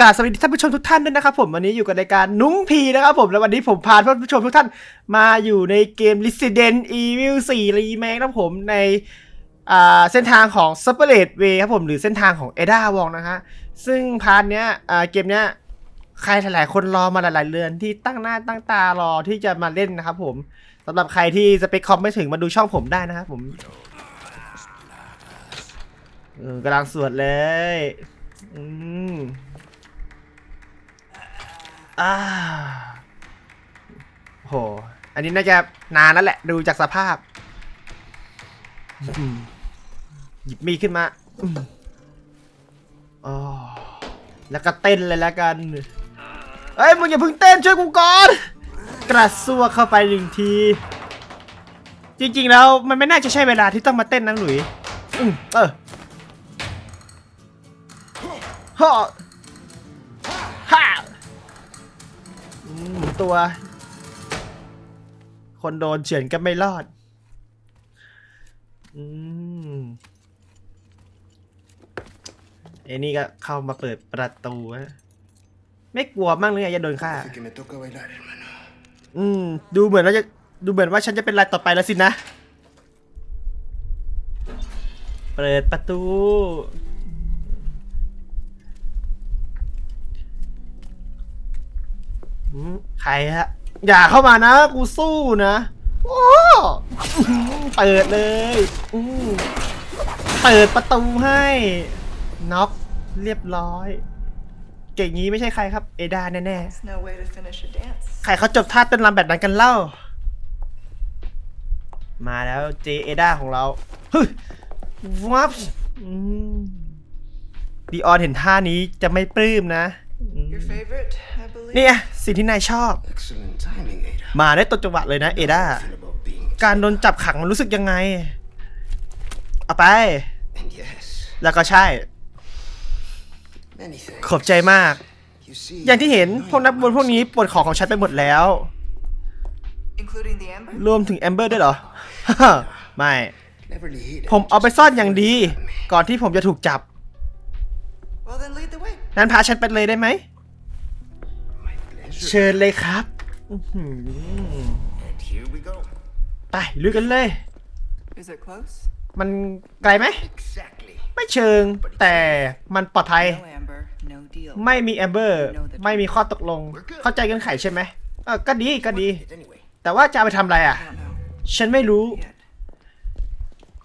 กราบสวัสดีท่านผู้ชมทุกท่านด้วยนะครับผมวันนี้อยู่กับรายการนุ้งพีนะครับผมแล้ววันนี้ผมพาท่านผู้ชมทุกท่านมาอยู่ในเกม Resident Evil 4 Remake นะครับผมในอ่าเส้นทางของ s u p e r a t e Way ครับผมหรือเส้นทางของ Ada Wong นะฮะซึ่งพาร์ทเนี้ยอ่าเกมเนี้ยใครหลายๆคนรอมาหลายๆเดือนที่ตั้งหน้าตั้งตารอที่จะมาเล่นนะครับผมสำหรับใครที่สเปคคอมไม่ถึงมาดูช่องผมได้นะครับผมเออกำลังสวดเลยอืม อ่าโห อันนี้น่าจะนานแล้วแหละ ดูจากสภาพ หยิบมีดขึ้นมาอ๋อแล้วก็เต้นเลยแล้วกัน เอ้ย มึงอย่าเพิ่งเต้นช่วยกูก่อน กระซวกเข้าไปหนึ่งที จริงๆแล้วมันไม่น่าจะใช่เวลาที่ต้องมาเต้นนะหลุย อืมเออฮ่า หมุนตัว คนโดนเฉือนก็ไม่รอด อืมไอ้นี่ก็เข้ามาเปิดประตูฮะไม่กลัวมั่งเลยไงจะโดนฆ่า que me toca bailar, hermano. อืม ดูเหมือนว่าจะดูเหมือนว่าฉันจะเป็นรายต่อไปแล้วสินะ เปิดประตู ใครฮะ อย่าเข้ามานะ กูสู้นะโอ้อื้อหือเปิดเลยอืมเปิดประตูให้ น็อกเรียบร้อย เก่งงี้ไม่ใช่ใครครับ เอดาแน่ There's no way to finish a dance. ๆใครเขาจบท่าเต้นรำแบบนั้นกันเล่า มาแล้วเจเอดาของเราเฮ้ยวับอืมดีออนเห็นท่านี้จะไม่ปลื้มนะอืม Your favorite, I believe. เนี่ยสิ่งที่นายชอบ Excellent timing, Ada. มาได้ต้นจังหวะเลยนะเอดา Feel about being การโดนจับขังมันรู้สึกยังไง เอาไป and yes, แล้วก็ใช่ many things. ขอบใจมาก You see, อย่างที่เห็นพวกนักบวชพวกนี้ปวดของของฉันไปหมดแล้ว Including the amber? รวมถึงแอมเบอร์ด้วยเหรอ ไม่ cleverly hidden. ผมเอาไปซ่อนอย่างดี ก่อนที่ผมจะถูกจับ Well, then lead the way. นั้นพาฉันไปเลยได้ไหม My pleasure. เชิญเลยครับอื้อหือ And here we go. ไปลุยกันเลย Is it close? มันไกลไหม Exactly. ไม่เชิง แต่มันปลอดภัย No amber, no deal. ไม่มีแอมเบอร์ ไม่มีข้อตกลง เข้าใจกันไขใช่ไหมเออก็ดีก็ดี It anyway. แต่ว่าจะเอาไปทำอะไรอะ I don't know ฉันไม่รู้ yet.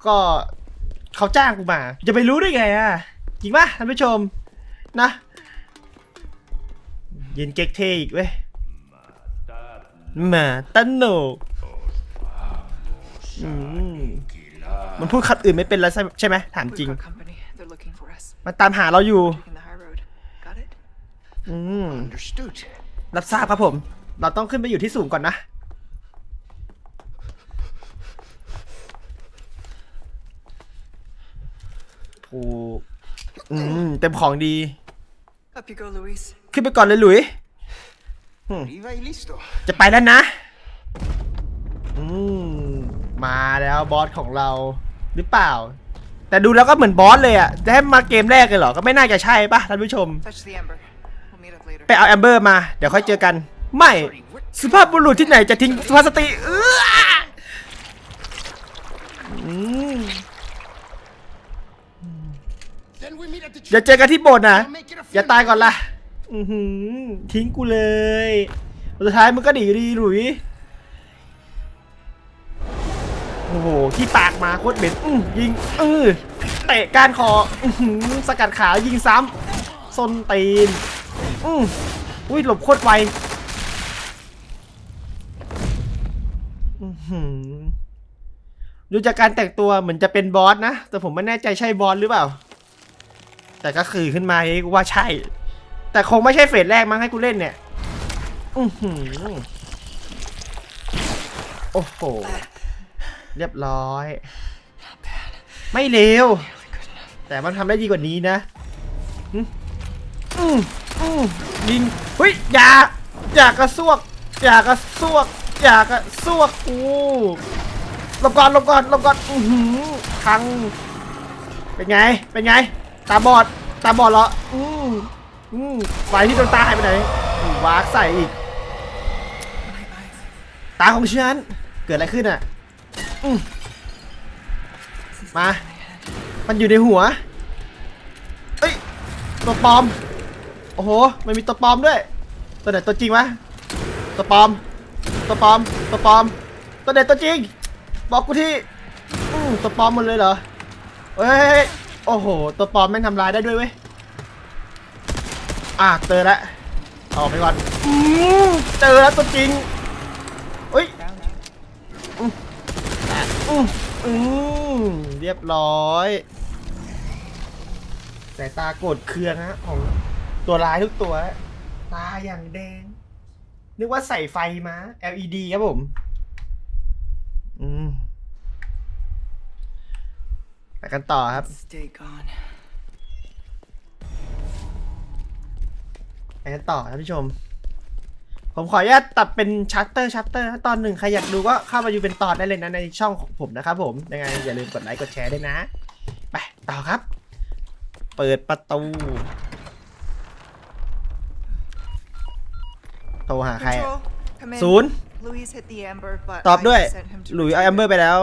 ก็เขาจ้างกูมา จะไปรู้ได้ไงอะจริงป่ะท่านผู้ชม นะ ยืนเก๊กเทอีกเว้ยมาตันโหนกอืมมันพูดคำอื่นไม่เป็นแล้วใช่ใช่ไหมถามจริง We've got company. They're looking for us. มันตามหาเราอยู่ Taking the high road. Got it? อืม Understood. รับทราบครับผม เราต้องขึ้นไปอยู่ที่สูงก่อนนะถูกอืม เต็มของดี Up you go, Luis. ขึ้นไปก่อนเลยหลุย Arriba y listo. จะไปแล้วนะ อืมมาแล้วบอสของเราหรือเปล่า แต่ดูแล้วก็เหมือนบอสเลยอะจะให้มาเกมแรกเลยเหรอ ก็ไม่น่าจะใช่ปะท่านผู้ชม Touch the amber. We'll meet up later. ไปเอาแอมเบอร์มา เดี๋ยวค่อยเจอกัน ไม่ สุภาพบุรุษที่ไหนจะทิ้งสุภาพสตรีเอออืม Then we meet at the เดี๋ยว church. เจอกันที่โบสถ์นะ I'll make it a อย่าตายก่อนล่ะ อือหือทิ้งกูเลยสุดท้ายมึงก็หนีดีหลุยโอ้โหที่ปากมาโคตรเหม็นอื้อยิงเออเตะก้านคออื้อหือสกัดขายิงซ้ำส้นตีนอืออุ้ยหลบโคตรไวดูจากการแต่งตัวเหมือนจะเป็นบอสนะ แต่ผมไม่แน่ใจใช่บอสหรือเปล่า แต่ก็คือขึ้นมาเองว่าใช่ แต่คงไม่ใช่เฟสแรกมั้งให้กูเล่นเนี่ย อือหือโอ้โห เรียบร้อย ไม่เลว แต่มันทำได้ดีกว่านี้นะอืมอืมอืมยิงเฮ้ยอย่าอย่ากระซวกอย่ากระซวกอย่ากระซวกกูหลบก่อนหลบก่อนหลบก่อนอือหือพัง เป็นไง เป็นไง ตาบอด ตาบอดเหรอ อืม อืมไฟที่โดนตาหายไปไหนอืมวากใส่อีก ตาของฉันเกิดอะไรขึ้นอะอืมมา มันอยู่ในหัวเอ้ยตัวปลอม โอ้โห มันมีตัวปลอมด้วย ตัวไหนตัวจริงวะตัวปลอม ตัวปลอม ตัวปลอม ตัวไหนตัวจริง บอกกูที่อืมตัวปลอมหมดเลยเหรอเฮ้ย โอ้โห ตัวปลอมแม่งทำลายได้ด้วยเว้ย อะเจอแล้วออกไปก่อนอืมเจอแล้วตัวจริงเฮ้ยอืมอืมเรียบร้อยสายตาโกรธเคืองฮะของตัวร้ายทุกตัว ตาอย่างแดง นึกว่าใส่ไฟมา LED ครับผม อืมไปกันต่อครับ Stay gone. กันต่อท่านผู้ชม ผมขออนุญาตตัดเป็นชัตเตอร์ชัตเตอร์ตอนหนึ่งใครอยากดูก็เข้ามาดูเป็นตอนได้เลยนะในช่องของผมนะครับผมยังไงอย่าลืมกดไลค์กดแชร์ด้วยนะ ไปต่อครับ เปิดประตู โทรหาใครอะ Control, come in. ศูนย์ Louise hit the amber, but ตอบด้วย I sent him to หลุยเอา retrieve แอมเบอร์ไปแล้ว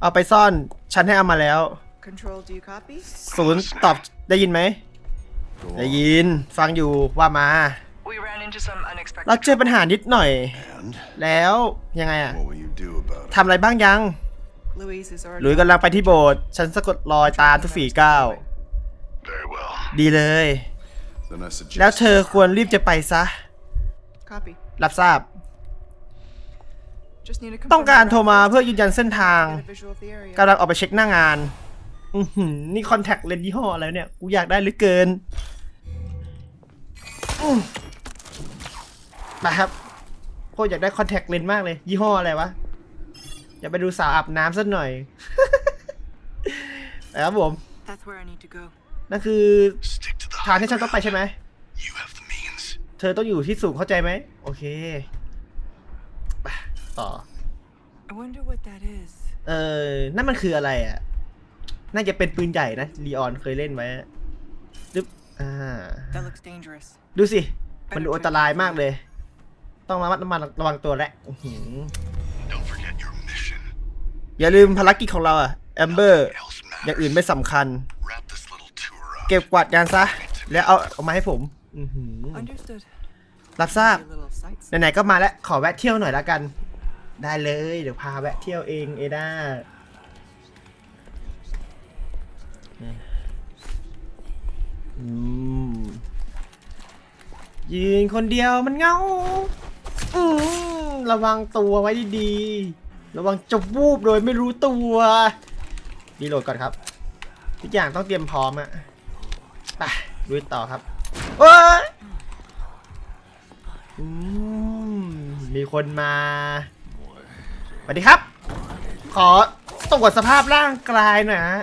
เอาไปซ่อน ฉันให้เอามาแล้ว it. Control, do you copy? ศูนย์ตอบได้ยินไหม Go ได้ on. ยินฟังอยู่ว่ามา We ran into some unexpected เราเจอปัญหานิดหน่อย And แล้วยังไงอะ what will you do about it? ทำอะไรบ้างยัง Louise is หลุย already กำลังไปที่โบสถ์ฉันสะกดรอยตามทุกฝีก้าว Very well. ดีเลย Then I suggest แล้วเธอควรรีบจะไปซะ Copy. รับทราบ Just need to ต้อง confirm การ the โทรมา route เพื่อยืนยันเส้นทาง first. Get a visual of the area. กำลังออกไปเช็คหน้างานอือหือนี่คอนแทคเลนส์ยี่ห้ออะไรเนี่ย กูอยากได้เหรือเกินอื มนะครับโคตรอยากได้คอนแทคเลนส์มากเลย ยี่ห้ออะไรวะ อยากไปดูสาวอาบน้ำสักหน่อย นะครับผม That's where I need to go. นั่นคือ stick to the ทาง high ที่ฉันต้องไป ground. ใช่ไหม You have the means. เธอต้องอยู่ที่สูงเข้าใจไหม โอเคไปต่อ I wonder what that is. เออ นั่นมันคืออะไรอะ น่าจะเป็นปืนใหญ่นะลีออนเคยเล่นไว้ดึบอ่า That looks dangerous. ดูสิ มันดูอันตรายมากเลย ต้องระมัดระวังระวังตัวและอื้อหือ Don't forget your mission. อย่าลืมภารกิจของเราอะแอมเบอร์ Else อย่างอื่น matters. ไม่สำคัญ Wrap this little tour up. เก็บกวาดงานซะ แล้วเอาเอามาให้ผม อื้อหือ Understood. รับทราบ Maybe a little sights. ไหนๆก็มาแล้ว ขอแวะเที่ยวหน่อยละกัน ได้เลย เดี๋ยวพาแวะเที่ยวเองเอด้า อืมยืนคนเดียวมันเหงาอืมระวังตัวไว้ดีๆ ระวังจะวูบโดยไม่รู้ตัวรีโหลดก่อนครับ ทุกอย่างต้องเตรียมพร้อมอะไปลุยต่อครับเอ้ยอืมมีคนมาสวัสดีครับ ขอตรวจสภาพร่างกายหน่อยฮะ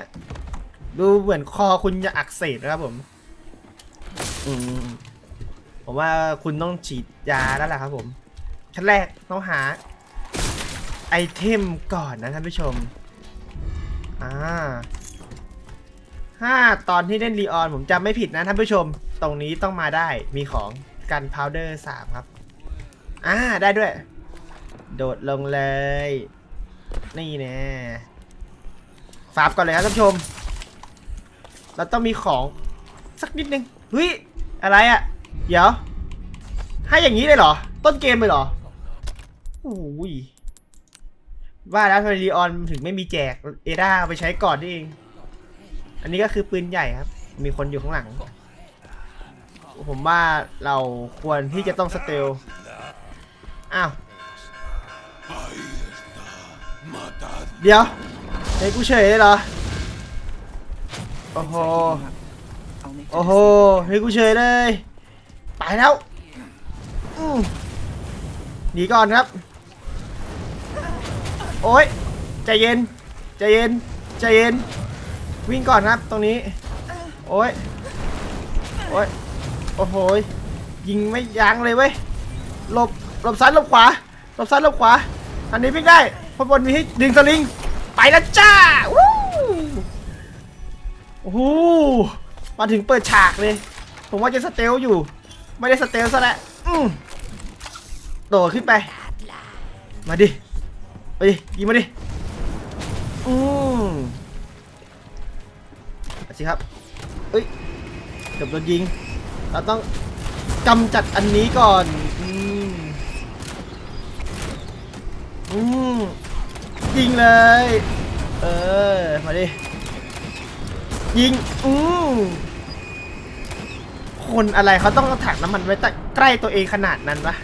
ดูเหมือนคอคุณจะอักเสบนะครับผม อืมผมว่าคุณต้องฉีดยาแล้วล่ะครับผมชั้นแรกต้องหา ไอเทมก่อนนะท่านผู้ชมอ่าถ้าตอนที่เล่นรีออนผมจำไม่ผิดนะท่านผู้ชม ตรงนี้ต้องมาได้มีของกันพาวเดอร์สามครับอ่าได้ด้วย โดดลงเลย นี่แน่ฝาบก่อนเลยครับท่านผู้ชม เราต้องมีของสักนิดนึงเฮ้ย อะไรอะ่ะ เดี๋ยว ให้อย่างนี้เลยเหรอ ต้นเกมเลยเหรอโอ้ยว่าแล้วทำไมรีออนถึงไม่มีแจกเอด้าไปใช้ก่อนนี่เอง อันนี้ก็คือปืนใหญ่ครับ มีคนอยู่ข้างหลัง ผมว่าเราควรที่จะต้องสเตล อ้าว เดี๋ยวเฮ้ยกูเฉยเลยเหรอ โอ้โห โอ้โหเฮ้ยกูเฉยเลยไปแล้วหนีก่อนครับ โอ้ยใจเย็นใจเย็นใจเย็น วิ่งก่อนครับตรงนี้ โอ้ยโอ้ยโอ้โหยิงไม่ยั้งเลยเว้ยหลบหลบซ้ายหลบขวาหลบซ้ายหลบขวา อันนี้วิ่งได้พอบนมีให้ดึงสลิง ไปแล้วจ้าวู้โอ้โห มาถึงเปิดฉากเลย ผมว่าจะสเตลอยู่ ไม่ได้สเตลซะแล้วโดดขึ้นไป มาดิไปดิยิงมาดิอืมเอาสิครับเอ้ยเกือบโดนยิง เราต้องกำจัดอันนี้ก่อนอืมอืมยิงเลย เออ มาดิ ยิง อืม คนอะไรเขาต้องเอาถังน้ำมันไว้แต่ใกล้ตัวเองขนาดนั้นวะ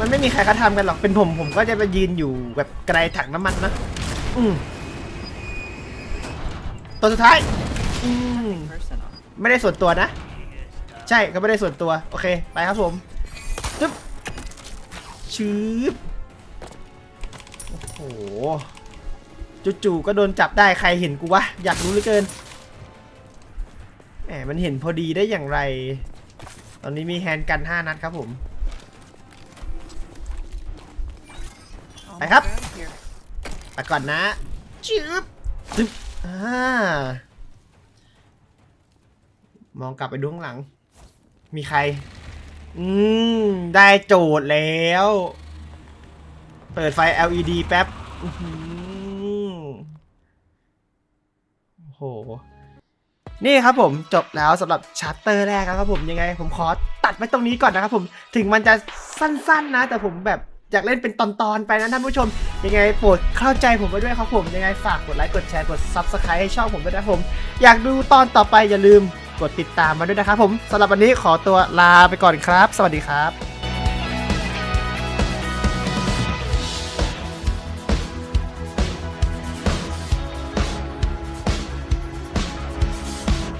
มันไม่มีใครเขาทำกันหรอกเป็นผมผมก็จะไปยืนอยู่แบบไกลถังน้ำมันนะอืมตัวสุดท้ายอืมไม่ได้ส่วนตัวนะ ใช่ก็ไม่ได้ส่วนตัว โอเค ไปครับผมจึ๊บชืบโอ้โหจู่ๆก็โดนจับได้ใครเห็นกูวะ อยากรู้เหลือเกิน มมันเห็นพอดีได้อย่างไร ตอนนี้มีแฮนด์กัน 5 นัดครับผม Almost up. out of here. ไปก่อนนะชืบจึ๊บอ่ามองกลับไปดูข้างหลัง มีใคร อืม ได้โจทย์แล้ว เปิดไฟ LED แป๊บ อื้อหือ นี่ครับผมจบแล้วสำหรับชัตเตอร์แรกครับผมยังไง ผมขอตัดไว้ตรงนี้ก่อนนะครับผมถึงมันจะสั้นๆนะ แต่ผมแบบอยากเล่นเป็นตอนๆไปนะท่านผู้ชม ยังไงโปรดเข้าใจผมไว้ด้วยครับผมยังไงฝากกดไลค์กดแชร์กด Subscribe ให้ช่องผมด้วยนะผม อยากดูตอนต่อไปอย่าลืมกดติดตามมาด้วยนะครับผมสำหรับวันนี้ขอตัวลาไปก่อนครับ สวัสดีครับ